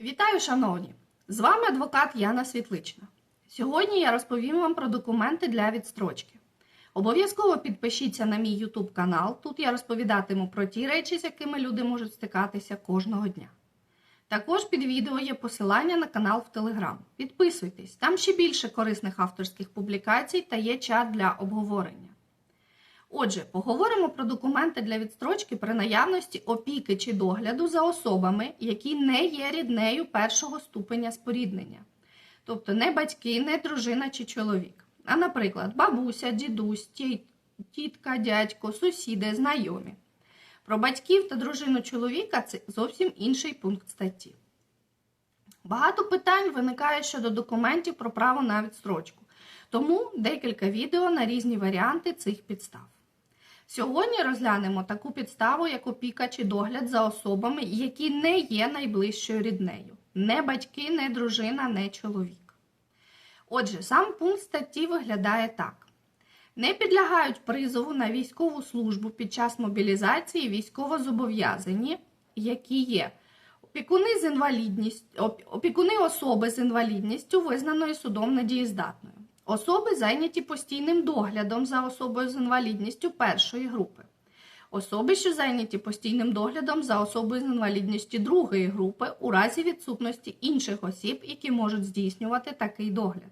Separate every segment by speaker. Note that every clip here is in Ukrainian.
Speaker 1: Вітаю, шановні! З вами адвокат Яна Світлична. Сьогодні я розповім вам про документи для відстрочки. Обов'язково підпишіться на мій YouTube канал. Тут я розповідатиму про ті речі, з якими люди можуть стикатися кожного дня. Також під відео є посилання на канал в Telegram. Підписуйтесь, там ще більше корисних авторських публікацій та є чат для обговорення. Отже, поговоримо про документи для відстрочки при наявності опіки чи догляду за особами, які не є ріднею першого ступеня споріднення, тобто не батьки, не дружина чи чоловік. А, наприклад, бабуся, дідусь, тітка, дядько, сусіди, знайомі. Про батьків та дружину чоловіка це зовсім інший пункт статті. Багато питань виникає щодо документів про право на відстрочку, тому декілька відео на різні варіанти цих підстав. Сьогодні розглянемо таку підставу, як опіка чи догляд за особами, які не є найближчою ріднею. Не батьки, не дружина, не чоловік. Отже, сам пункт статті виглядає так: не підлягають призову на військову службу під час мобілізації військовозобов'язані, які є опікуни з інвалідністю, опікуни особи з інвалідністю, визнаної судом недієздатною. Особи зайняті постійним доглядом за особою з інвалідністю першої групи. Особи, що зайняті постійним доглядом за особою з інвалідністю другої групи у разі відсутності інших осіб, які можуть здійснювати такий догляд.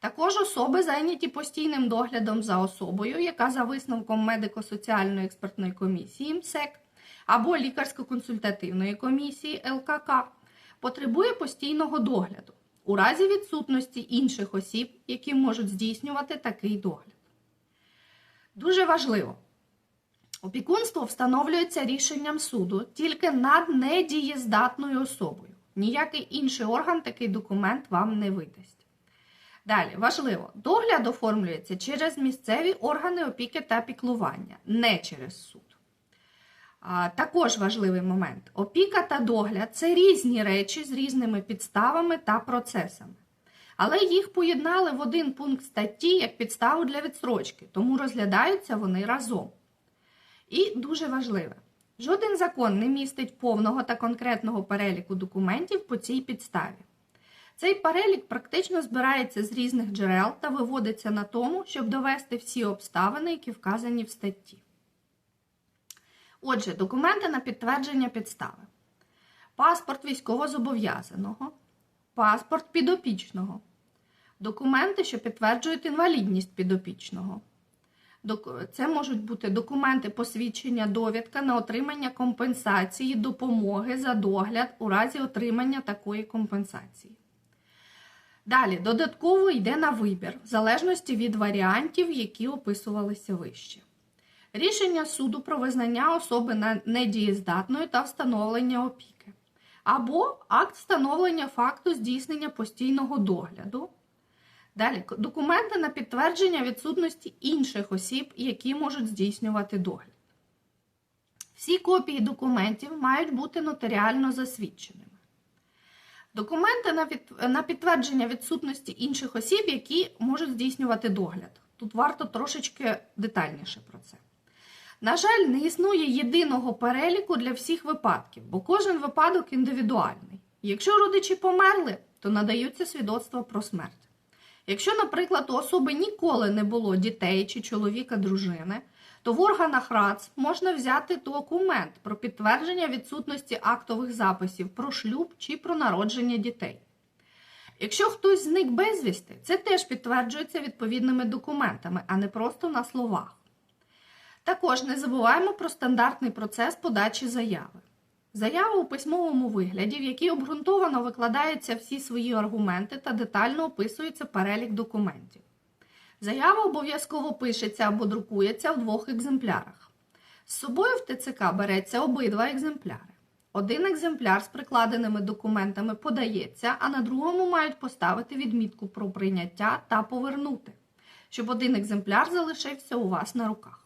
Speaker 1: Також особи зайняті постійним доглядом за особою, яка за висновком медико-соціальної експертної комісії МСЕК або лікарсько-консультативної комісії ЛКК потребує постійного догляду у разі відсутності інших осіб, які можуть здійснювати такий догляд. Дуже важливо. Опікунство встановлюється рішенням суду тільки над недієздатною особою. Ніякий інший орган такий документ вам не видасть. Далі, важливо, догляд оформлюється через місцеві органи опіки та піклування, не через суд. Також важливий момент: опіка та догляд це різні речі з різними підставами та процесами. Але їх поєднали в один пункт статті як підставу для відстрочки, тому розглядаються вони разом. І дуже важливе: жоден закон не містить повного та конкретного переліку документів по цій підставі. Цей перелік практично збирається з різних джерел та виводиться на тому, щоб довести всі обставини, які вказані в статті. Отже, документи на підтвердження підстави. Паспорт військовозобов'язаного, паспорт підопічного, документи, що підтверджують інвалідність підопічного. Це можуть бути документи посвідчення, довідка на отримання компенсації, допомоги за догляд у разі отримання такої компенсації. Далі, додатково йде на вибір, в залежності від варіантів, які описувалися вище. Рішення суду про визнання особи недієздатною та встановлення опіки. Або акт встановлення факту здійснення постійного догляду. Далі документи на підтвердження відсутності інших осіб, які можуть здійснювати догляд. Всі копії документів мають бути нотаріально засвідченими. Документи на підтвердження відсутності інших осіб, які можуть здійснювати догляд. Тут варто трошечки детальніше про це. На жаль, не існує єдиного переліку для всіх випадків, бо кожен випадок індивідуальний. Якщо родичі померли, то надаються свідоцтва про смерть. Якщо, наприклад, у особи ніколи не було дітей чи чоловіка дружини, то в органах РАЦ можна взяти документ про підтвердження відсутності актових записів про шлюб чи про народження дітей. Якщо хтось зник безвісти, це теж підтверджується відповідними документами, а не просто на словах. Також не забуваємо про стандартний процес подачі заяви. Заява у письмовому вигляді, в якій обґрунтовано викладаються всі свої аргументи та детально описується перелік документів. Заява обов'язково пишеться або друкується в двох екземплярах. З собою в ТЦК береться обидва екземпляри. Один екземпляр з прикладеними документами подається, а на другому мають поставити відмітку про прийняття та повернути, щоб один екземпляр залишився у вас на руках.